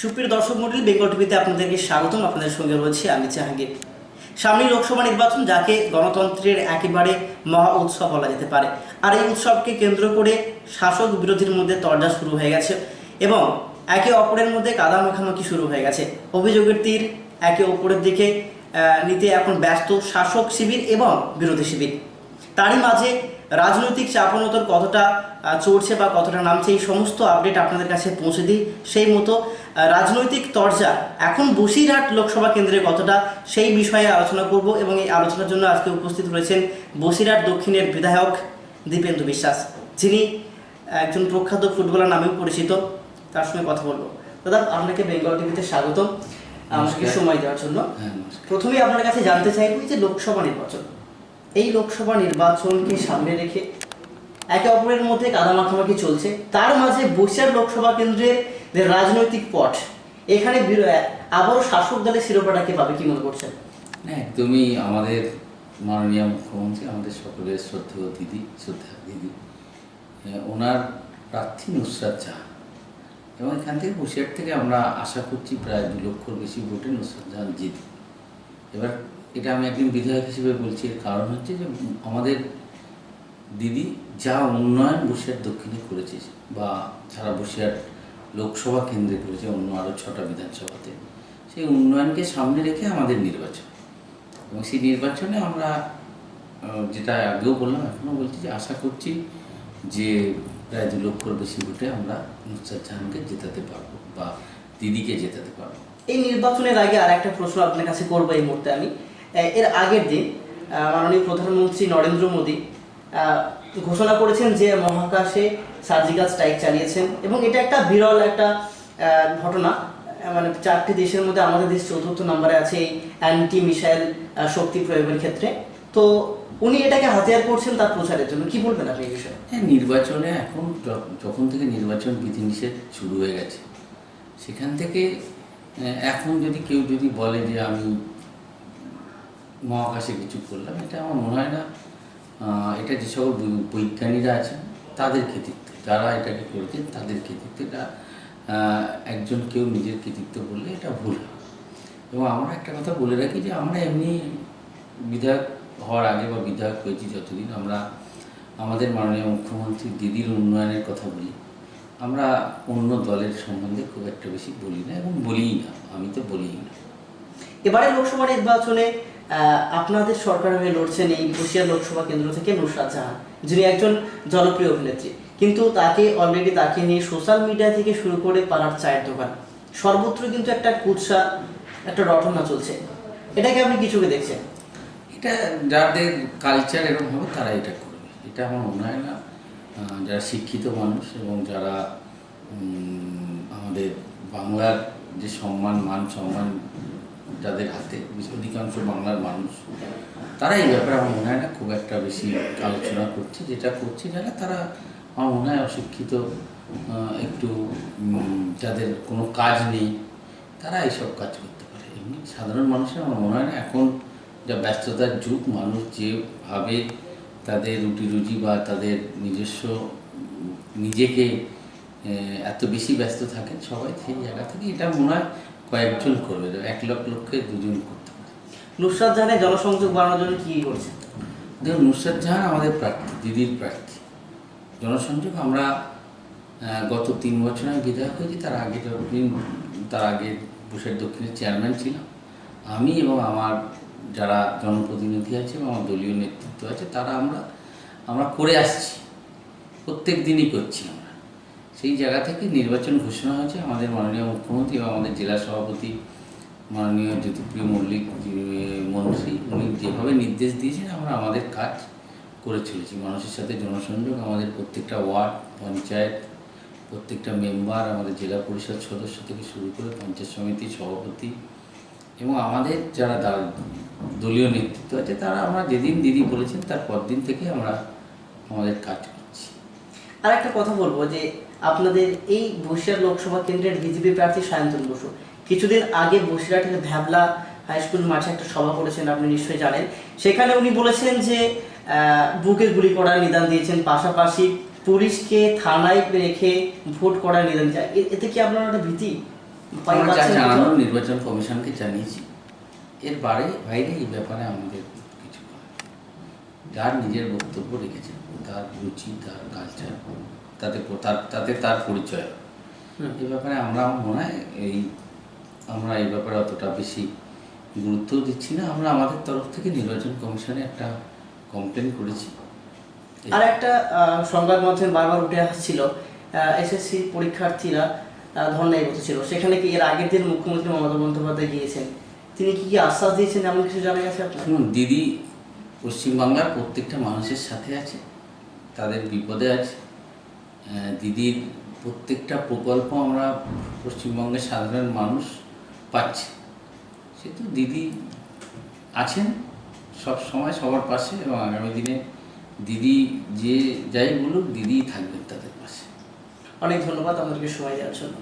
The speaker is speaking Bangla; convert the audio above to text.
সুপ্রিয় দর্শক মন্ডলী বেঙ্গল টিভিতে আপনাদেরকে স্বাগতম। আপনাদের সঙ্গে রয়েছে আমি জাহাঙ্গীর। সামনেই লোকসভা নির্বাচন, যাকে গণতন্ত্রের একেবারে মহা উৎসব বলা যেতে পারে। আর এই উৎসবকে কেন্দ্র করে শাসক বিরোধীর মধ্যে তরজা শুরু হয়ে গেছে এবং একে অপরের মধ্যে কাদা মাখামাখি শুরু হয়ে গেছে। অভিযোগের তীর একে অপরের দিকে নিতে এখন ব্যস্ত শাসক শিবির এবং বিরোধী শিবির। তারই মাঝে রাজনৈতিক চাপানোতর কতটা চড়ছে বা কতটা নামছে এই সমস্ত আপডেট আপনাদের কাছে পৌঁছে দিই। সেই মতো রাজনৈতিক তরজা এখন বসিরহাট লোকসভা কেন্দ্রে কতটা সেই বিষয়ে আলোচনা করব এবং এই আলোচনার জন্য আজকে উপস্থিত রয়েছেন বসিরহাট দক্ষিণের বিধায়ক দীপেন্দু বিশ্বাস যিনি একজন প্রখ্যাত ফুটবলার নামেও পরিচিত তার সঙ্গে কথা বলব। দাদা আপনাকে বেঙ্গল টিভিতে স্বাগত আমাকে সময় দেওয়ার জন্য। হ্যাঁ প্রথমেই আপনার কাছে জানতে চাইব যে লোকসভা নির্বাচন এই লোকসভা নির্বাচনকে সামনে রেখে একে অপরের মধ্যে কাদা মাখামাখি চলছে। তার মাঝে বসিরহাট লোকসভা কেন্দ্রের যে রাজনৈতিক পট, এখানে বিরো- আবারও শাসক দলের শিরোপাটাকে পাবে, কি মনে করছেন? না, একদমই আমাদের মাননীয় মুখ্যমন্ত্রী, আমাদের সকলের শ্রদ্ধেয় দিদি শ্রদ্ধা দিদি ওনার প্রার্থী নুসরাত জাহান। এবং এখান থেকে বসিরহাট থেকে আমরা আশা করছি প্রায় দু লক্ষর বেশি ভোটে নুসরাত জাহান জিত এবার এটা আমি একদিন বিধায়ক হিসেবে বলছি। এর কারণ হচ্ছে যে আমাদের দিদি যা উন্নয়ন বসিরহাট দক্ষিণে করেছে বা যারা বসিরহাট লোকসভা কেন্দ্রে করেছে, অন্য আরও ছটা বিধানসভাতে, সেই উন্নয়নকে সামনে রেখে আমাদের নির্বাচন। এবং সেই নির্বাচনে আমরা যেটা আগেও বললাম এখনও বলছি যে আশা করছি যে প্রায় দু লক্ষর বেশি ভোটে আমরা নুসরাত জাহানকে জেতাতে পারব বা দিদিকে জেতাতে পারব। এই নির্বাচনের আগে আর একটা প্রশ্ন আপনার কাছে করব এই মুহূর্তে আমি। এর আগের দিন মাননীয় প্রধানমন্ত্রী নরেন্দ্র মোদী ঘোষণা করেছেন যে মহাকাশে সার্জিক্যাল স্ট্রাইক চালিয়েছেন এবং এটা একটা বিরল একটা ঘটনা। মানে চারটি দেশের মধ্যে আমাদের দেশ চতুর্থ নম্বরে আছে এই অ্যান্টি মিসাইল শক্তি প্রয়োগের ক্ষেত্রে। তো উনি এটাকে হাতিয়ার করছেন তার প্রচারের জন্য। কি বলবেন আপনি এই বিষয়ে? হ্যাঁ নির্বাচনে এখন যখন থেকে নির্বাচন বিধিনিষেধ শুরু হয়ে গেছে, সেখান থেকে এখন যদি কেউ যদি বলে যে আমি মহাকাশে কিছু করলাম, এটা আমার মনে হয় না এটা যে সকল বৈজ্ঞানিকরা আছেন, তাদের কৃতিত্ব, যারা এটাকে করেছেন তাদের কৃতিত্ব এটা একজন কেউ নিজের কৃতিত্ব বললে এটা ভুল এবং আমরা একটা কথা বলে রাখি যে আমরা এমনি বিধায়ক হওয়ার আগে বা বিধায়ক হয়েছি যতদিন, আমরা আমাদের মাননীয় মুখ্যমন্ত্রী দিদির উন্নয়নের কথা বলি, আমরা অন্য দলের সম্বন্ধে খুব একটা বেশি বলি না এবং বলিই না, আমি তো বলিই না। এবারে লোকসভা নির্বাচনে আপনাদের সরকার হয়ে লড়ছেন এই বসিয়া লোকসভা কেন্দ্র থেকে নুসরাত জাহান, যিনি একজন জনপ্রিয় অভিনেত্রী। কিন্তু তাকে অলরেডি তাকে নিয়ে সোশ্যাল মিডিয়া থেকে শুরু করে পাড়ার চায়ের দোকান। সর্বত্র কিন্তু একটা কুৎসা, একটা রটনা চলছে। এটাকে আপনি কিছুকে দেখছেন? এটা যাদের কালচার এরকম হবে তারা এটা করবে। এটা আমার মনে হয় না। যারা শিক্ষিত মানুষ এবং যারা আমাদের বাংলার যে সম্মান, মান সম্মান যাদের হাতে অধিকাংশ বাংলার মানুষ, তারা এই ব্যাপারে আমার মনে হয় না খুব একটা বেশি আলোচনা করছে। যেটা করছে যারা, তারা আমার মনে হয় অশিক্ষিত একটু যাদের কোনো কাজ নেই, তারা এইসব কাজ করতে পারে। এমনি সাধারণ মানুষের আমার মনে হয় না, এখন যা ব্যস্ততার যুগ, মানুষ যেভাবে তাদের রুটি রুজি বা তাদের নিজস্ব, নিজেকে এত বেশি ব্যস্ত থাকেন, সবাই সেই জায়গা থেকে, এটা মনে হয় কয়েকজন করবে এক লক্ষ লক্ষে দুজন করতে পারে। নুসরাত জাহানের জনসংযোগ বাড়ানোর জন্য কী করছে? দেখুন, নুসরাত জাহান আমাদের প্রার্থী, দিদির প্রার্থী। জনসংযোগ আমরা গত তিন বছর আমি বিধায়ক হয়েছি, তার আগে যতদিন, তার আগে বুশের দক্ষিণের চেয়ারম্যান ছিলাম। আমি এবং আমার যারা জনপ্রতিনিধি আছে এবং আমার দলীয় নেতৃত্ব আছে, তারা আমরা আমরা করে আসছি। প্রত্যেক দিনই করছি আমরা। সেই জায়গা থেকে নির্বাচন ঘোষণা হয়েছে। আমাদের মাননীয় মুখ্যমন্ত্রী এবং আমাদের জেলা সভাপতি মাননীয় জ্যোতিপ্রিয় মল্লিক মন্ত্রী, উনি যেভাবে নির্দেশ দিয়েছেন, আমরা আমাদের কাজ করে চলেছি। মানুষের সাথে জনসংযোগ, আমাদের প্রত্যেকটা ওয়ার্ড, পঞ্চায়েত, প্রত্যেকটা মেম্বার, আমাদের জেলা পরিষদ সদস্য থেকে শুরু করে পঞ্চায়েত সমিতি সভাপতি এবং আমাদের যারা দলীয় নেতৃত্ব আছে, তারা আমরা যেদিন দিদি বলেছেন, তার পরদিন থেকে আমরা আমাদের কাজ আর একটা কথা বলব যে আপনাদের এই বসিরহাট লোকসভা কেন্দ্রের বিজেপি প্রার্থী সায়ন্তন বসু। কিছুদিন আগে বসিরহাটের ভ্যাবলা হাই স্কুল মাঠে একটা সভা করেছেন আপনি নিশ্চয়ই জানেন। সেখানে উনি বলেছেন যে আহ, বুকে গুলি করার নিদান দিয়েছেন। পাশাপাশি পুলিশকে থানায় রেখে ভোট করার নিদান চায় এতে কি আপনার একটা ভীতি? নির্বাচন কমিশনকে জানিয়েছি। এর বাইরে বাইরে এই ব্যাপারে আমাদের। যার নিজের বক্তব্য রেখেছেন। তার রুচি তার কালচার তাতে তার তাতে তার পরিচয়। এই ব্যাপারে আমরা মনে হয় এই আমরা এই ব্যাপারে অতটা বেশি গুরুত্ব দিচ্ছি না। আমরা আমাদের তরফ থেকে নির্বাচন কমিশনে একটা কমপ্লেন করেছি। আর একটা সংবাদ মাধ্যমে বারবার উঠে আসছিল। এসএসসি পরীক্ষার্থীরা ধর্নায় বসেছিল সেখানে কি এর আগের দিন মুখ্যমন্ত্রী মমতা বন্দ্যোপাধ্যায় গিয়েছেন? তিনি কি কি আশ্বাস দিয়েছেন এমন কিছু জানা গেছে আপনার? শুনুন দিদি পশ্চিমবাংলার প্রত্যেকটা মানুষের সাথে আছে, তাদের বিপদে আছে। দিদির প্রত্যেকটা প্রকল্প আমরা পশ্চিমবঙ্গের সাধারণ মানুষ পাচ্ছি। সেহেতু দিদি আছেন সব সময় সবার পাশে এবং আগামী দিনে দিদি যে যাই বলুক দিদিই থাকবেন তাদের পাশে। অনেক ধন্যবাদ, আমাদেরকে সময় দেওয়ার জন্য।